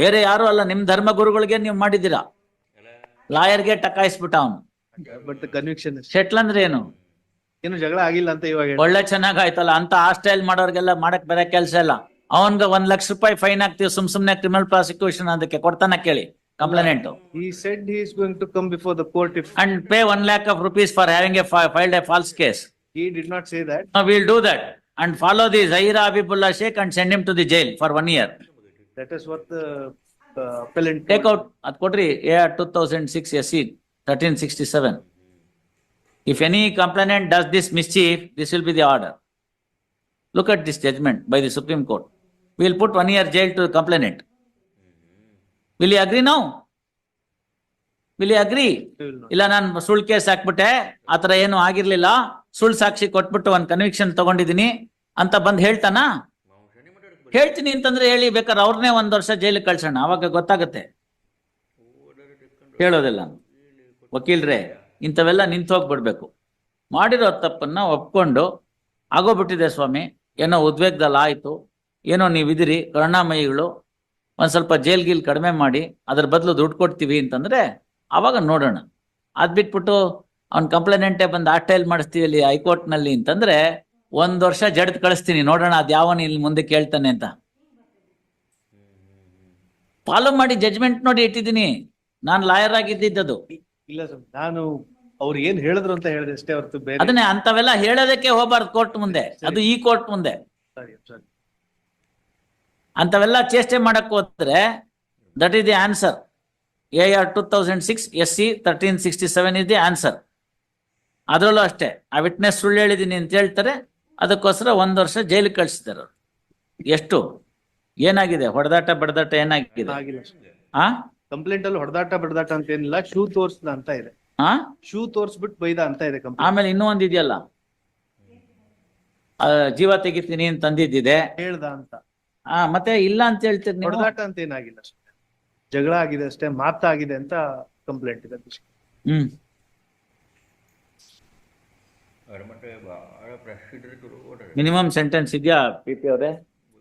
ಬೇರೆ ಯಾರು ಅಲ್ಲ ನಿಮ್ ಧರ್ಮ ಗುರುಗಳಿಗೆ ನೀವು ಮಾಡಿದ್ದೀರಾ? ಲಾಯರ್ಗೆ ಟಕಾಯಿಸ್ಬಿಟ್ಟ ಅವನು. ಬಟ್ ಕನ್ವಿಕ್ಷನ್ ಶೆಟ್ಲ್ ಅಂದ್ರೆ ಏನು? ಏನು ಜಗಳ ಆಗಿಲ್ಲ ಅಂತ ಇವಾಗ ಒಳ್ಳೆ ಒಳ್ಳೆ ಚೆನ್ನಾಗಾಯ್ತಲ್ಲ ಅಂತ ಆ ಸ್ಟೈಲ್ ಮಾಡೋರ್ಗೆಲ್ಲ ಮಾಡಕ್ ಬೇರೆ ಕೆಲಸ ಇಲ್ಲ. ಅವನ್ಗೆ ಒಂದ್ ಲಕ್ಷ ರೂಪಾಯಿ ಫೈನ್ ಹಾಕ್ತಿವಿ ಸುಮ್ ಸುಮ್ನೆ ಕ್ರಿಮಿನಲ್ ಪ್ರಾಸಿಕ್ಯೂಷನ್ ಅದಕ್ಕೆ ಕೊಡ್ತಾನ ಕೇಳಿ complainant come before the court if and pay one lakh of rupees for having a filed a false case. Will do that and follow the Zahira Habibullah Sheikh and send him to the jail for one year That is worth the appellant. Take out ಅದ್ ಕೊಡ್ರಿ a two thousand six S C thirteen sixty seven if any complainant does this mischief this will be the order look at this judgement by the supreme court will put one year jail to complainant will you agree now will you agree. ಇಲ್ಲ ನಾನು ಸುಳ್ಳು case ಹಾಕ್ಬಿಟ್ಟೆ ಆತರ ಏನು ಆಗಿರ್ಲಿಲ್ಲ. ಸುಳ್ಳು ಸಾಕ್ಷಿ ಕೊಟ್ಬಿಟ್ಟು ಒಂದ್ conviction ತಗೊಂಡಿದ್ದೀನಿ ಅಂತ ಬಂದ್ ಹೇಳ್ತಾನ? ಹೇಳ್ತೀನಿ ಅಂತಂದ್ರೆ ಹೇಳಿ, ಬೇಕಾದ್ರೆ ಅವ್ರನ್ನೇ ಒಂದ್ ವರ್ಷ ಜೈಲಿಗೆ ಕಳ್ಸೋಣ. ಅವಾಗ ಗೊತ್ತಾಗುತ್ತೆ. ಹೇಳೋದಿಲ್ಲ. ವಕೀಲ್ರೆ, ಇಂಥವೆಲ್ಲ ನಿಂತು ಹೋಗ್ಬಿಡ್ಬೇಕು. ಮಾಡಿರೋ ತಪ್ಪನ್ನ ಒಪ್ಕೊಂಡು, ಆಗೋಗ್ಬಿಟ್ಟಿದೆ ಸ್ವಾಮಿ. ಏನೋ ಉದ್ವೇಗದಲ್ಲಿ ಆಯ್ತು. ಏನೋ ನೀವಿದಿರಿ, ಕರುಣಾಮಯಿಗಳು. ಒಂದ್ ಸ್ವಲ್ಪ ಜೈಲ್ ಗೀಲ್ ಕಡಿಮೆ ಮಾಡಿ, ಅದ್ರ ಬದಲು ದುಡ್ಡು ಕೊಡ್ತೀವಿ ಅಂತಂದ್ರೆ, ಅವಾಗ ನೋಡೋಣ. ಅದ್ ಬಿಟ್ಬಿಟ್ಟು ಅವ್ನ್ ಕಂಪ್ಲೇನೆಂಟೇ ಬಂದು ಆಟೈಲ್ ಮಾಡಿಸ್ತೀವಿ ಅಲ್ಲಿ ಹೈಕೋರ್ಟ್ನಲ್ಲಿ ಅಂತಂದ್ರೆ ಒಂದ್ ವರ್ಷ ಜಡ್ದ್ ಕಳಿಸ್ತೀನಿ. ನೋಡೋಣ ಅದ್ ಯಾವನ್ ಇಲ್ಲಿ ಮುಂದೆ ಕೇಳ್ತಾನೆ ಅಂತ. ಫಾಲೋ ಮಾಡಿ ಜಜ್ಮೆಂಟ್ ನೋಡಿ ಇಟ್ಟಿದ್ದೀನಿ. ನಾನ್ ಲಾಯರ್ ಆಗಿದ್ದಿದ್ದದು. ಇಲ್ಲ ಸರ್ ನಾನು ಅವ್ರು ಏನ್ ಹೇಳಿದ್ರು ಅಂತ ಹೇಳಿದೆ ಅಷ್ಟೇ ಹೊರತು ಬೇರೆ. ಅದನ್ನೇ ಅಂತವೆಲ್ಲ ಹೇಳೋದಕ್ಕೆ ಹೋಗ್ಬಾರ್ದು ಕೋರ್ಟ್ ಮುಂದೆ. ಅದು ಈ ಕೋರ್ಟ್ ಮುಂದೆ. ಸರಿ ಅಂತವೆಲ್ಲ ಚೇಷ್ಟೆ ಮಾಡಕ್ ಹೋದ್ರೆ that is the answer A R two thousand six S C thirteen sixty seven is the answer ಅದರಲ್ಲೂ ಅಷ್ಟೇ. ಆ ವಿಟ್ನೆಸ್ ಸುಳ್ಳು ಹೇಳಿದೀನಿ ಅಂತ ಹೇಳ್ತಾರೆ. ಅದಕ್ಕೋಸ್ಕರ ಒಂದ್ ವರ್ಷ ಜೈಲಿಗೆ ಕಳಿಸಿದ್ದಾರೆ ಅವರು. ಎಷ್ಟು? ಏನಾಗಿದೆ? ಹೊಡೆದಾಟ ಬಡದಾಟ ಏನಾಗಿದೆ? ಆ? ಕಂಪ್ಲೇಂಟ್ ಅಲ್ಲಿ ಹೊಡೆದಾಟ ಬಡದಾಟ ಅಂತ ಏನಿಲ್ಲ ಶೂ ತೋರ್ಸ್ದ ಅಂತ ಇದೆ. ಆ? ಶೂ ತೋರಿಸ್ಬಿಟ್ಟು ಬೈದ ಅಂತ ಇದೆ ಕಂಪ್ಲೇಂಟ್. ಆಮೇಲೆ ಇನ್ನೂ ಒಂದು ಇದೆಯಲ್ಲ? ಆ, ಜೀವ ತೆಗಿತೀನಿ ಅಂತ ತಂದಿದ್ದಿದೆ. ಹೇಳ್ದ ಅಂತ. ಆ ಮತ್ತೆ ಇಲ್ಲ ಅಂತ ಹೇಳ್ತೀರಿ ನೀವು? ಹೊಡೆದಾಟ ಅಂತ ಏನಾಗಿಲ್ಲ ಅಷ್ಟೇ. ಜಗಳ ಆಗಿದೆ ಅಷ್ಟೇ ಮಾತಾಗಿದೆ ಅಂತ ಕಂಪ್ಲೇಂಟ್ ಇದೆ. ಹ್ಮ್ ಅವ್ರ ಮತ್ತೆ ಬಹಳ ಪ್ರಸಿದ್ಧರು ಕೊಡು ಮಿನಿಮಮ್ ಸೆಂಟೆನ್ಸ್ ಇದೆಯಾ ಪಿ ಪಿ ಅವರೇ?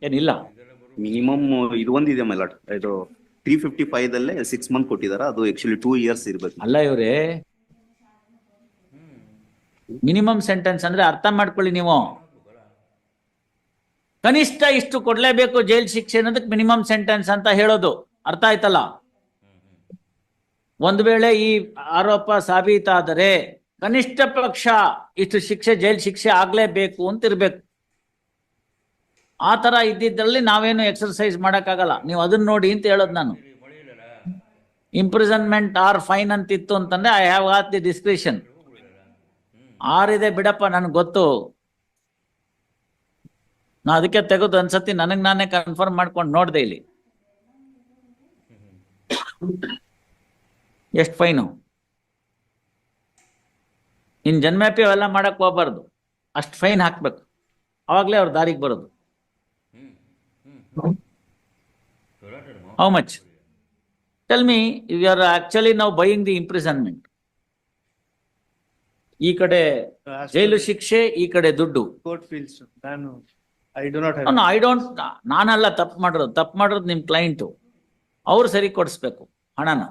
ಏನಿಲ್ಲ. ಮಿನಿಮಮ್ ಇದು ಒಂದಿದೆ ಮೇಲೆ ಇದು ತ್ರೀ ಫಿಫ್ಟಿ ಫೈವ್ ದಲ್ಲೇ ಸಿಕ್ಸ್ ಮಂತ್ ಕೊಟ್ಟಿದಾರ. ಅದು ಆಕ್ಚುಲಿ ಟೂ ಇಯರ್ಸ್ ಇರ್ಬೇಕು. ಅಲ್ಲ ಇವರೇ. ಮಿನಿಮಮ್ ಸೆಂಟೆನ್ಸ್ ಅಂದ್ರೆ ಅರ್ಥ ಮಾಡ್ಕೊಳ್ಳಿ ನೀವು. ಕನಿಷ್ಠ ಇಷ್ಟು ಕೊಡ್ಲೇಬೇಕು ಜೈಲ್ ಶಿಕ್ಷೆ ಅನ್ನೋದಕ್ಕೆ ಮಿನಿಮಮ್ ಸೆಂಟೆನ್ಸ್ ಅಂತ ಹೇಳೋದು. ಅರ್ಥ ಆಯ್ತಲ್ಲ? ಒಂದ್ ವೇಳೆ ಈ ಆರೋಪ ಸಾಬೀತಾದರೆ ಕನಿಷ್ಠ ಪಕ್ಷ ಇಷ್ಟು ಶಿಕ್ಷೆ, ಜೈಲ್ ಶಿಕ್ಷೆ ಆಗ್ಲೇಬೇಕು ಅಂತ ಇರ್ಬೇಕು ಆ ತರ ಇದ್ದಿದ್ರಲ್ಲಿ ನಾವೇನು ಎಕ್ಸರ್ಸೈಸ್ ಮಾಡಕ್ಕಾಗಲ್ಲ. ನೀವು ಅದನ್ನ ನೋಡಿ ಅಂತ ಹೇಳೋದು ನಾನು. ಇಂಪ್ರಿಸನ್ಮೆಂಟ್ ಆರ್ ಫೈನ್ ಅಂತ ಇತ್ತು ಅಂತಂದ್ರೆ I have at the discretion ಆರಿದೆ ಬಿಡಪ್ಪ, ನನ್ಗೆ ಗೊತ್ತು. ನಾ ಅದಕ್ಕೆ ತೆಗೆದು ಅನ್ಸತ್ತಿ ನನಗೆ ನಾನೇ ಕನ್ಫರ್ಮ್ ಮಾಡ್ಕೊಂಡು ನೋಡಿದೆ ಇಲ್ಲಿ. ಎಷ್ಟು ಫೈನು ಇನ್ ಜನ್ಮ್ಯಾಪಿ ಅವೆಲ್ಲ ಮಾಡಕ್ ಹೋಗ್ಬಾರ್ದು. ಅಷ್ಟು ಫೈನ್ ಹಾಕ್ಬೇಕು. ಅವಾಗ್ಲೇ ಅವ್ರ ದಾರಿಗೆ ಬರೋದು. How much tell me you are actually ನಾವು ಬೈಯಿಂಗ್ ದಿ ಇಂಪ್ರಿಸನ್ಮೆಂಟ್ ಈ ಕಡೆ ಜೈಲು ಶಿಕ್ಷೆ ಈ ಕಡೆ ದುಡ್ಡು. ನಾನು I do not I don't ನಾನಲ್ಲ ತಪ್ಪು ಮಾಡಿರೋದು. ತಪ್ಪು ಮಾಡಿರೋದು ನಿಮ್ ಕ್ಲೈಂಟು ಅವ್ರು ಸರಿ ಕೊಡಿಸ್ಬೇಕು ಹಣನ.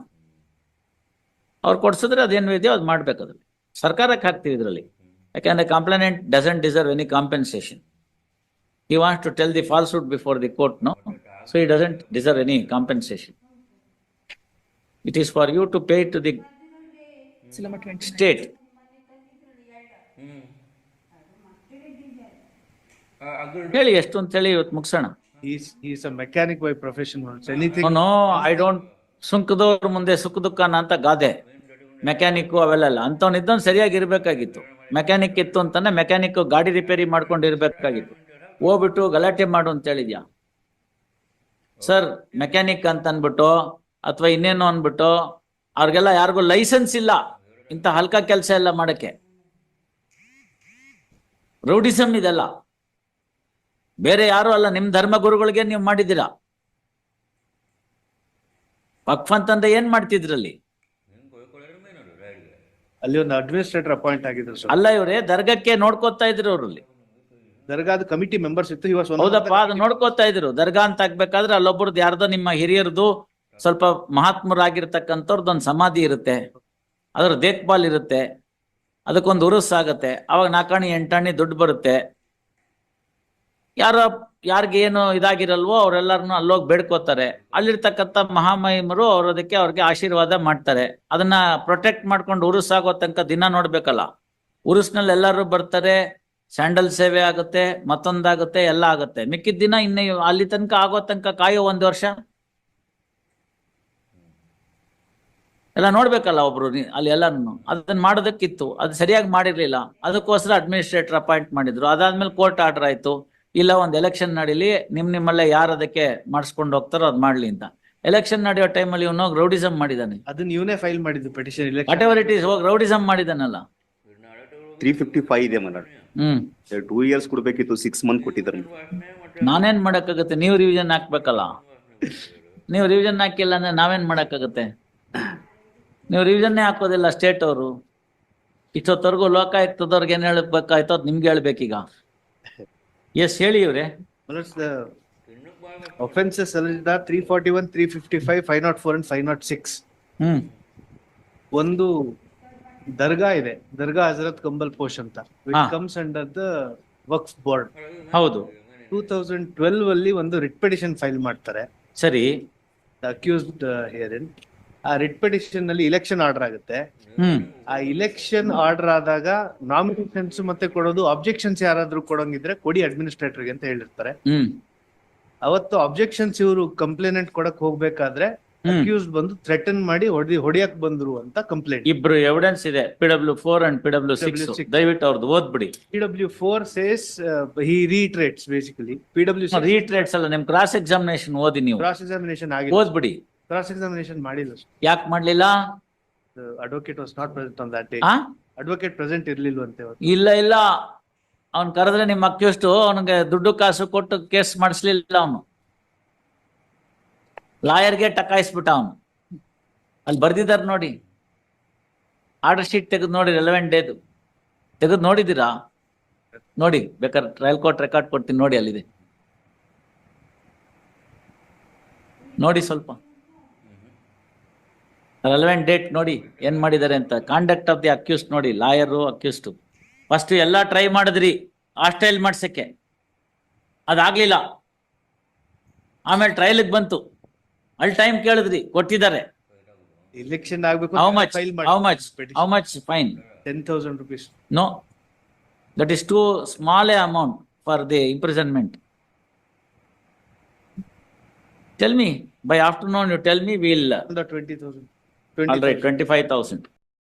ಅವ್ರು ಕೊಡ್ಸಿದ್ರೆ ಅದೇನು ಇದೆಯೋ ಅದು ಮಾಡ್ಬೇಕು ಅದ್ರಲ್ಲಿ. ಸರ್ಕಾರಕ್ಕೆ ಹಾಕ್ತೀವಿ ಇದರಲ್ಲಿ. ಯಾಕೆಂದ್ರೆ complainant doesn't deserve any compensation he wants to tell the falsehood before the court no so he doesn't deserve any compensation it is for you to pay to the state ಹೇಳಿ ಎಷ್ಟು ಅಂತ ಹೇಳಿ ಇವತ್ತು ಮುಗಿಸೋಣ mechanic by profession I don't ಸುಂಕದವ್ರ ಮುಂದೆ ಸುಖ ದುಃಖನ ಅಂತ ಗಾದೆ. ಮೆಕ್ಯಾನಿಕ್ ಅವೆಲ್ಲ ಅಂತವ್ನ ಸರಿಯಾಗಿ ಇರ್ಬೇಕಾಗಿತ್ತು. ಮೆಕ್ಯಾನಿಕ್ ಇತ್ತು ಅಂತಾನೆ ಮೆಕ್ಯಾನಿಕ್ ಗಾಡಿ ರಿಪೇರಿ ಮಾಡ್ಕೊಂಡು ಇರ್ಬೇಕಾಗಿತ್ತು. ಹೋಗ್ಬಿಟ್ಟು ಗಲಾಟೆ ಮಾಡು ಅಂತ ಹೇಳಿದ್ಯಾ? ಸರ್ ಮೆಕ್ಯಾನಿಕ್ ಅಂತ ಅನ್ಬಿಟ್ಟು ಅಥವಾ ಇನ್ನೇನು ಅನ್ಬಿಟ್ಟು ಅವ್ರಿಗೆಲ್ಲ ಯಾರಿಗೂ ಲೈಸೆನ್ಸ್ ಇಲ್ಲ. ಇಂಥ ಹಲ್ಕ ಕೆಲಸ ಎಲ್ಲ ಮಾಡಕ್ಕೆ. ರೌಡಿಸಮ್ ಇದೆಲ್ಲ. ಬೇರೆ ಯಾರು ಅಲ್ಲ. ನಿಮ್ ಧರ್ಮ ಗುರುಗಳಿಗೆ ನೀವು ಮಾಡಿದ್ದೀರಾ? ವಕ್ಫ್ ಅಂತಂದ್ರೆ ಏನ್ ಮಾಡ್ತಿದ್ರಲ್ಲಿ? ಅಲ್ಲಿ ಒಂದು ಅಡ್ಮಿನಿಸ್ಟ್ರೇಟರ್ ಅಪಾಯಿಂಟ್ ಆಗಿದ್ರು ಸರ್. ಅಲ್ಲ ಇವರೇ ದರ್ಗಕ್ಕೆ ನೋಡ್ಕೋತಾ ಇದ್ರು ಅವ್ರಲ್ಲಿ. ದರ್ಗಾದ ಕಮಿಟಿ ಮೆಂಬರ್ಸ್ ಇತ್ತು ಇವಾಗ ಹೌದಪ್ಪ ಅದು ನೋಡ್ಕೋತಾ ಇದ್ರು. ದರ್ಗಾ ಅಂತ ಆಗ್ಬೇಕಾದ್ರೆ ಅಲ್ಲೊಬ್ಬರದ್ದು ಯಾರ್ದೋ ನಿಮ್ಮ ಹಿರಿಯರದು ಸ್ವಲ್ಪ ಮಹಾತ್ಮರಾಗಿರ್ತಕ್ಕಂಥವ್ರದ್ದು ಒಂದು ಸಮಾಧಿ ಇರುತ್ತೆ. ಅದ್ರ ದೇಖ್ಭಾಲ್ ಇರುತ್ತೆ. ಅದಕ್ಕೊಂದು ಉರುಸ್ ಆಗತ್ತೆ. ಅವಾಗ ನಾಲ್ಕಾಣಿ ಎಂಟಾಣಿ ದುಡ್ಡು ಬರುತ್ತೆ. ಯಾರೋ, ಯಾರಿಗೆ ಏನು ಇದಾಗಿರಲ್ವೋ ಅವರೆಲ್ಲರನ್ನು ಅಲ್ಲೋಗಿ ಬೇಡ್ಕೋತಾರೆ. ಅಲ್ಲಿರ್ತಕ್ಕಂಥ ಮಹಾಮಹಿಮರು ಅವ್ರ ಅದಕ್ಕೆ ಅವ್ರಿಗೆ ಆಶೀರ್ವಾದ ಮಾಡ್ತಾರೆ. ಅದನ್ನ ಪ್ರೊಟೆಕ್ಟ್ ಮಾಡ್ಕೊಂಡು ಉರುಸ್ ಆಗೋ ತನಕ ದಿನ ನೋಡ್ಬೇಕಲ್ಲ. ಉರುಸ್ನಲ್ಲಿ ಎಲ್ಲರೂ ಬರ್ತಾರೆ ಸ್ಯಾಂಡಲ್ ಸೇವೆ ಆಗುತ್ತೆ, ಮತ್ತೊಂದಾಗುತ್ತೆ, ಎಲ್ಲ ಆಗುತ್ತೆ. ಮಿಕ್ಕಿದ ದಿನ ಇನ್ನು ಅಲ್ಲಿ ತನಕ ಆಗೋ ತನಕ ಕಾಯೋ ಒಂದು ವರ್ಷ? ಎಲ್ಲ ನೋಡ್ಬೇಕಲ್ಲ ಒಬ್ರು ಅಲ್ಲಿ ಎಲ್ಲಾನು ಅದನ್ನ ಮಾಡೋದಕ್ಕಿತ್ತು. ಅದು ಸರಿಯಾಗಿ ಮಾಡಿರ್ಲಿಲ್ಲ. ಅದಕ್ಕೋಸ್ಕರ ಅಡ್ಮಿನಿಸ್ಟ್ರೇಟರ್ ಅಪಾಯಿಂಟ್ ಮಾಡಿದ್ರು. ಅದಾದ್ಮೇಲೆ ಕೋರ್ಟ್ ಆರ್ಡರ್ ಆಯ್ತು. ಇಲ್ಲ ಒಂದು ಎಲೆಕ್ಷನ್ ನಡೀಲಿ ನಿಮ್ ನಿಮ್ಮಲ್ಲೇ ಯಾರು ಅದಕ್ಕೆ ಮಾಡಿಸ್ಕೊಂಡು ಹೋಗ್ತಾರೋ ಅದ್ ಮಾಡ್ಲಿ ಅಂತ. ಎಲೆಕ್ಷನ್ ನಡೆಯೋ ಟೈಮಲ್ಲಿ ಇವನು ರೌಡಿಸಮ್ ಮಾಡಿದಾನೆ. ಅದನ್ನ ಇವನೇ ಫೈಲ್ ಮಾಡಿದ್ದು petition whatever it is ಹೋಗಿ ರೌಡಿಸಮ್ ಮಾಡಿದಾನಲ್ಲ. ತ್ರೀ ಫಿಫ್ಟಿ ಫೈವ್ ಇದೆ ಮನ ಹ್ಮ್. ಟೂ ಇಯರ್ಸ್ ಕೊಡ್ಬೇಕಿತ್ತು ಸಿಕ್ಸ್ ಮಂತ್ ಕೊಟ್ಟಿದ್ದಾರೆ ನಾನೇನ್ ಮಾಡಕ್ಕಾಗತ್ತೆ? ನೀವು ರಿವಿಷನ್ ಹಾಕ್ಬೇಕಲ್ಲ. ನೀವು ರಿವಿಷನ್ ಹಾಕಿಲ್ಲ ಅಂದ್ರೆ ನಾವೇನ್ ಮಾಡಕ್ಕಾಗತ್ತೆ? ನೀವು ರಿವಿಷನ್ನೇ ಹಾಕೋದಿಲ್ಲ ಸ್ಟೇಟ್ ಅವರು. ಇಷ್ಟೊತ್ತವರೆಗೂ ಲೋಕಾಯುಕ್ತದವ್ರಿಗೆ ಏನ್ ಹೇಳಬೇಕಾಯ್ತೋ ಅದ್ ನಿಮ್ಗೆ ಹೇಳ್ಬೇಕೀಗ. ಎಸ್ ಹೇಳಿ ಇವ್ರೆ. ಒಫೆನ್ಸಸ್ ಅಲ್ಲಿಂದ three forty one three fifty five five not four and five not six hmm. ಒಂದು ದರ್ಗಾ ಇದೆ. ದರ್ಗಾ ಹಜರತ್ ಕಂಬಲ್ ಪೋಷ್ ಅಂತ. ಹಾ. Comes under the Waqf board. ಹೌದು. ಟೂ ತೌಸಂಡ್ ಟ್ವೆಲ್ವ್ ಅಲ್ಲಿ ಒಂದು ರಿಟ್ ಪಿಟಿಷನ್ ಫೈಲ್ ಮಾಡ್ತಾರೆ. ಸರಿ. ಅಕ್ಯೂಸ್ಡ್ ಹಿಯರಿನ್ ಆ ರಿಟ್ ಪಿಟಿಷನ್ನಲ್ಲಿ ಇಲೆಕ್ಷನ್ ಆರ್ಡರ್ ಆಗುತ್ತೆ ಆ ಇಲೆಕ್ಷನ್ ಆರ್ಡರ್ ಆದಾಗ ನಾಮಿನೇಷನ್ಸ್ ಮತ್ತೆ ಕೊಡೋದು ಅಬ್ಜೆಕ್ಷನ್ಸ್ ಯಾರಾದ್ರೂ ಕೊಡೋಂಗಿದ್ರೆ ಕೊಡಿ ಅಡ್ಮಿನಿಸ್ಟ್ರೇಟರ್ಗೆ ಅಂತ ಹೇಳಿರ್ತಾರೆ. ಅವತ್ತು ಅಬ್ಜೆಕ್ಷನ್ಸ್ ಇವರು ಕಂಪ್ಲೇನೆಂಟ್ ಕೊಡಕ್ ಹೋಗ್ಬೇಕಾದ್ರೆ ಅಕ್ಯೂಸ್ ಬಂದು ಥ್ರೆಟನ್ ಮಾಡಿ ಹೊಡಿ ಹೊಡಿಯಕ್ ಬಂದ್ರು ಅಂತ ಕಂಪ್ಲೇಂಟ್ ಇಬ್ರು ಎವಿಡೆನ್ಸ್ ಇದೆ P W four and P W six PW6. ದಯವಿಟ್ಟು ಅವ್ರದ್ದು ಓದ್ಬಿಡಿ. P W four says he reiterates basically P W reiterates ಅಲ್ಲ ನಿಮ್ ಕ್ರಾಸ್ ಎಕ್ಸಾಮಿನೇಷನ್ ಓದಿ ನೀವು. ಕ್ರಾಸ್ ಎಕ್ಸಾಮಿನೇಷನ್ ಆಗಿ ಓದ್ಬಿಡಿ. ಕ್ರಾಸ್ ಎಕ್ಸಾಮಿನೇಷನ್ ಮಾಡಿಲ್ಲ ಯಾಕೆ ಮಾಡ್ಲಿಲ್ಲ? Advocate was not present on that day ಆ? ಅಡ್ವೊಕೇಟ್ ಪ್ರೆಸೆಂಟ್ ಇರ್ಲಿಲ್ವಂತೆ ಅವತ್ತು? ಇಲ್ಲ ಇಲ್ಲ. ಅವ್ನ್ ಕರೆದ್ರೆ ನಿಮ್ಮ ಅಕ್ಯೂಸ್ಟು ಅವನಿಗೆ ದುಡ್ಡು ಕಾಸು ಕೊಟ್ಟು ಕೇಸ್ ಮಾಡಿಸ್ಲಿಲ್ಲ ಅವನು. ಲಾಯರ್ಗೆ ಟಕಾಯಿಸ್ಬಿಟ್ಟ ಅವನು. ಅಲ್ಲಿ ಬರ್ದಿದ್ದಾರೆ ನೋಡಿ. ಆರ್ಡರ್ ಶೀಟ್ ತೆಗೆದು ನೋಡಿ ರೆಲೆವೆಂಟ್ ಡೇದು ತೆಗೆದು ನೋಡಿದ್ದೀರಾ? ನೋಡಿ ಬೇಕಾದ್ರೆ ಟ್ರಯಲ್ ಕೋರ್ಟ್ ರೆಕಾರ್ಡ್ ಕೊಡ್ತೀನಿ ನೋಡಿ ಅಲ್ಲಿದೆ. ನೋಡಿ ಸ್ವಲ್ಪ. ರೆಲೆವೆಂಟ್ ಡೇಟ್ ನೋಡಿ ಏನ್ ಮಾಡಿದ್ದಾರೆ ಅಂತ. ಕಾಂಡಕ್ಟ್ ಆಫ್ ದಿ ಅಕ್ಯೂಸ್ಟ್ ನೋಡಿ ಲಾಯರು ಅಕ್ಯೂಸ್ಟ್ ಫಸ್ಟ್ ಎಲ್ಲ ಟ್ರೈ ಮಾಡಿದ್ರಿ ಆಸ್ಟ್ರೈಲ್ ಮಾಡ್ಸಕ್ಕೆ. ಅದಾಗ್ಲಿಲ್ಲ. ಆಮೇಲೆ ಟ್ರಯಲ್ಗೆ ಬಂತು. ಅಲ್ಲಿ ಟೈಮ್ ಕೇಳಿದ್ರಿ ಕೊಟ್ಟಿದ್ದಾರೆ. ಇಲೆಕ್ಷನ್ ಆಗ್ಬೇಕು how much how much how much fine ten thousand rupees no that is too small a amount for the imprisonment tell me by afternoon you tell me will twenty thousand all right twenty five thousand